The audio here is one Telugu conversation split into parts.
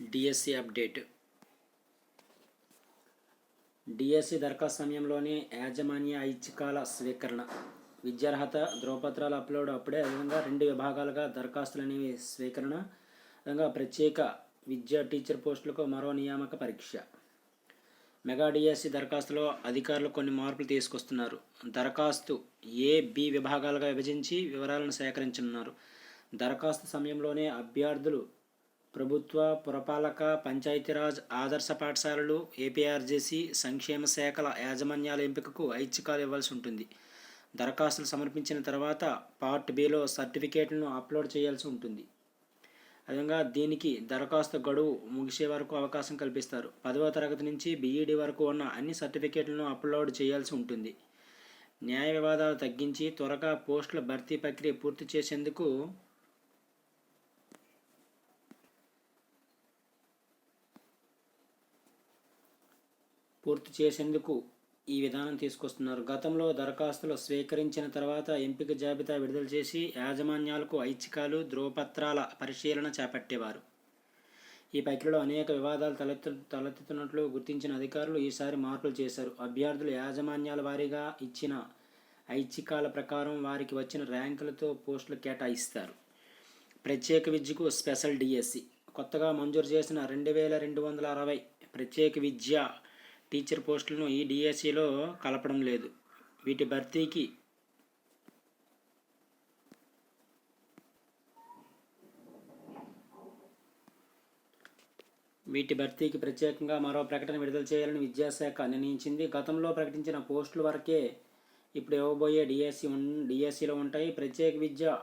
డిఎస్సి అప్డేట్ డిఎస్సి దరఖాస్తు సమయంలోనే యాజమాన్య ఐచ్ఛికాల స్వీకరణ. విద్యార్హత ధృవపత్రాలు అప్లోడ్ అప్పుడే విధంగా రెండు విభాగాలుగా దరఖాస్తులు అనేవి స్వీకరణ. విధంగా ప్రత్యేక విద్యా టీచర్ పోస్టులకు మరో నియామక పరీక్ష. మెగా డిఎస్సి దరఖాస్తులో అధికారులు కొన్ని మార్పులు తీసుకొస్తున్నారు. దరఖాస్తు ఏ బి విభాగాలుగా విభజించి వివరాలను సేకరించనున్నారు. దరఖాస్తు సమయంలోనే అభ్యర్థులు ప్రభుత్వ పురపాలక పంచాయతీరాజ్ ఆదర్శ పాఠశాలలు ఏపీఆర్జేసీ సంక్షేమ శాఖల యాజమాన్యాల ఎంపికకు ఐచ్ఛికాలు ఇవ్వాల్సి ఉంటుంది. దరఖాస్తులు సమర్పించిన తర్వాత పార్ట్ బిలో సర్టిఫికేట్లను అప్లోడ్ చేయాల్సి ఉంటుంది. అదేవిధంగా దీనికి దరఖాస్తు గడువు ముగిసే వరకు అవకాశం కల్పిస్తారు. పదవ తరగతి నుంచి బీఈడి వరకు ఉన్న అన్ని సర్టిఫికేట్లను అప్లోడ్ చేయాల్సి ఉంటుంది. న్యాయ వివాదాలు తగ్గించి త్వరగా పోస్టుల భర్తీ ప్రక్రియ పూర్తి చేసేందుకు పూర్తి చేసేందుకు ఈ విధానం తీసుకొస్తున్నారు. గతంలో దరఖాస్తులు స్వీకరించిన తర్వాత ఎంపిక జాబితా విడుదల చేసి యాజమాన్యాలకు ఐచ్ఛికాలు ధ్రువపత్రాల పరిశీలన చేపట్టేవారు. ఈ ప్రక్రియలో అనేక వివాదాలు తలెత్తు తలెత్తుతున్నట్లు గుర్తించిన అధికారులు ఈసారి మార్పులు చేశారు. అభ్యర్థులు యాజమాన్యాల వారీగా ఇచ్చిన ఐచ్ఛికాల ప్రకారం వారికి వచ్చిన ర్యాంకులతో పోస్టులు కేటాయిస్తారు. ప్రత్యేక విద్యకు స్పెషల్ డిఎస్సి. కొత్తగా మంజూరు చేసిన రెండు వేల రెండు వందల అరవై ప్రత్యేక విద్య టీచర్ పోస్టులను ఈ డిఎస్సిలో కలపడం లేదు. వీటి భర్తీకి వీటి భర్తీకి ప్రత్యేకంగా మరో ప్రకటన విడుదల చేయాలని విద్యాశాఖ నిర్ణయించింది. గతంలో ప్రకటించిన పోస్టుల వరకే ఇప్పుడు ఇవ్వబోయే డిఎస్సి ఉన్ డిఎస్సిలో ఉంటాయి. ప్రత్యేక విద్య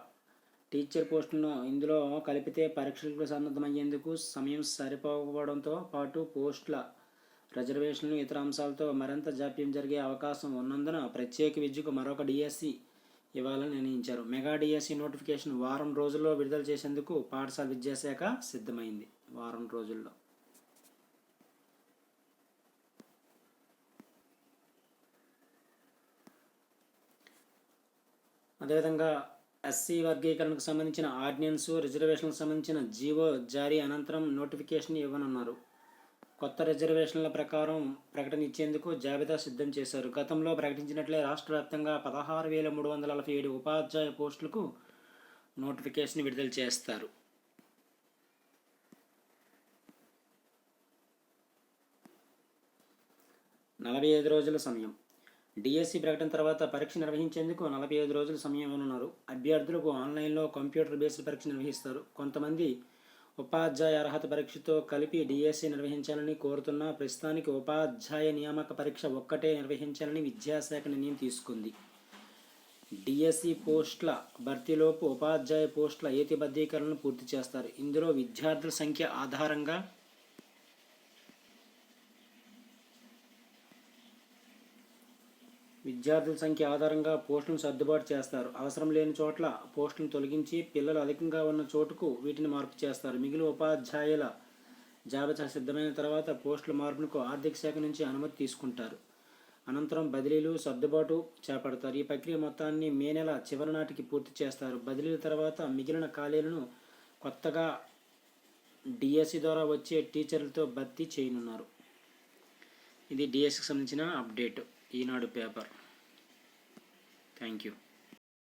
టీచర్ పోస్టులను ఇందులో కలిపితే పరీక్షలకు సన్నద్ధమయ్యేందుకు సమయం సరిపోకపోవడంతో పాటు పోస్టుల రిజర్వేషన్లు ఇతర అంశాలతో మరింత జాప్యం జరిగే అవకాశం ఉన్నందున ప్రత్యేక విద్యకు మరొక డిఎస్సి ఇవ్వాలని నిర్ణయించారు. మెగా డిఎస్సి నోటిఫికేషన్ వారం రోజుల్లో విడుదల చేసేందుకు పాఠశాల విద్యాశాఖ సిద్ధమైంది. వారం రోజుల్లో. అదేవిధంగా ఎస్సీ వర్గీకరణకు సంబంధించిన ఆర్డినెన్స్ రిజర్వేషన్లకు సంబంధించిన జీవో జారీ అనంతరం నోటిఫికేషన్ ఇవ్వనున్నారు. కొత్త రిజర్వేషన్ల ప్రకారం ప్రకటన ఇచ్చేందుకు జాబితా సిద్ధం చేశారు. గతంలో ప్రకటించినట్లే రాష్ట్ర వ్యాప్తంగా పదహారు వేల మూడు వందల నలభై ఏడు ఉపాధ్యాయ పోస్టులకు నోటిఫికేషన్ విడుదల చేస్తారు. నలభై ఐదు రోజుల సమయం. డిఎస్సి ప్రకటన తర్వాత పరీక్ష నిర్వహించేందుకు నలభై ఐదు రోజుల సమయం ఇవ్వనున్నారు. అభ్యర్థులకు ఆన్లైన్లో కంప్యూటర్ బేస్డ్ పరీక్ష నిర్వహిస్తారు. కొంతమంది ఉపాధ్యాయ అర్హత పరీక్షతో కలిపి డిఎస్సి నిర్వహించాలని కోరుతున్న ప్రస్తుతానికి ఉపాధ్యాయ నియామక పరీక్ష ఒక్కటే నిర్వహించాలని విద్యాశాఖ నిర్ణయం తీసుకుంది. డిఎస్సి పోస్టుల భర్తీలోపు ఉపాధ్యాయ పోస్టుల ఏతిబద్ధీకరణను పూర్తి చేస్తారు. ఇందులో విద్యార్థుల సంఖ్య ఆధారంగా విద్యార్థుల సంఖ్య ఆధారంగా పోస్టులను సర్దుబాటు చేస్తారు. అవసరం లేని చోట్ల పోస్టులను తొలగించి పిల్లలు అధికంగా ఉన్న చోటుకు వీటిని మార్పు చేస్తారు. మిగిలిన ఉపాధ్యాయుల జాబితా సిద్ధమైన తర్వాత పోస్టుల మార్పునకు ఆర్థిక శాఖ నుంచి అనుమతి తీసుకుంటారు. అనంతరం బదిలీలు సర్దుబాటు చేపడతారు. ఈ ప్రక్రియ మొత్తాన్ని మే నెల చివరి నాటికి పూర్తి చేస్తారు. బదిలీల తర్వాత మిగిలిన ఖాళీలను కొత్తగా డిఎస్సి ద్వారా వచ్చే టీచర్లతో భర్తీ చేయనున్నారు. ఇది డిఎస్సికి సంబంధించిన update. Eenadu paper thank you